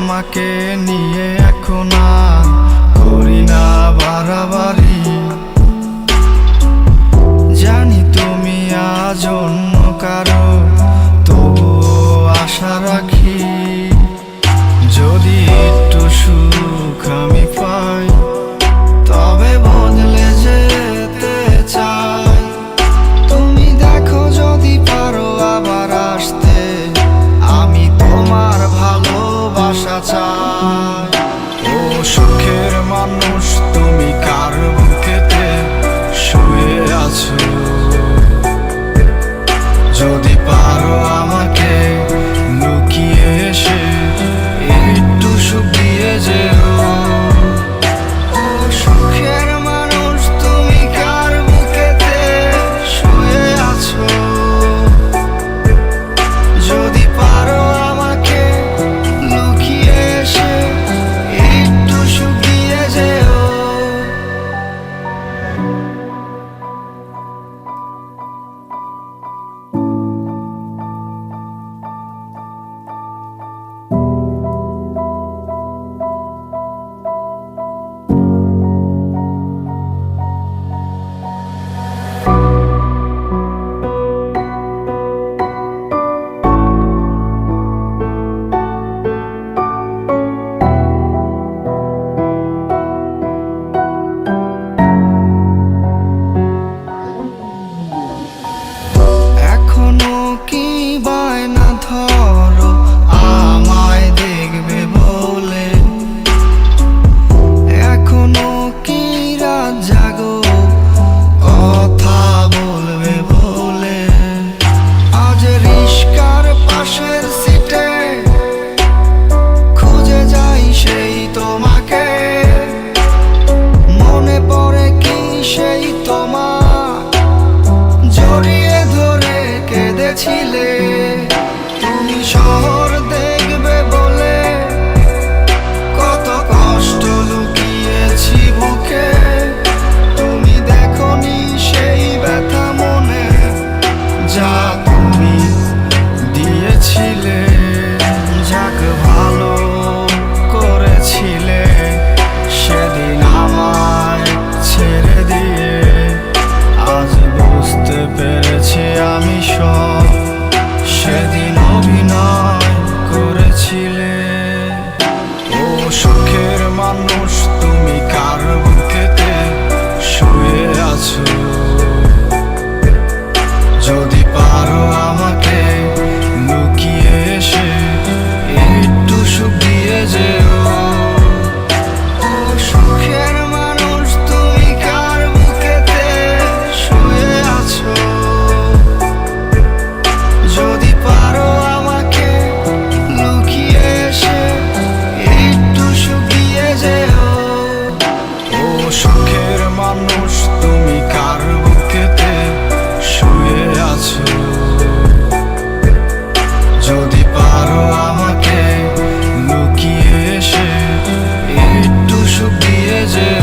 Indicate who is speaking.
Speaker 1: তোমাকে নিয়ে এখন করি না বাড়াবাড়ি শহর দেখবে বলে কত কষ্ট লুকিয়েছি বুকে। তুমি দেখনি সেই ব্যথা মনে যা তুমি দিয়েছিলে। treasure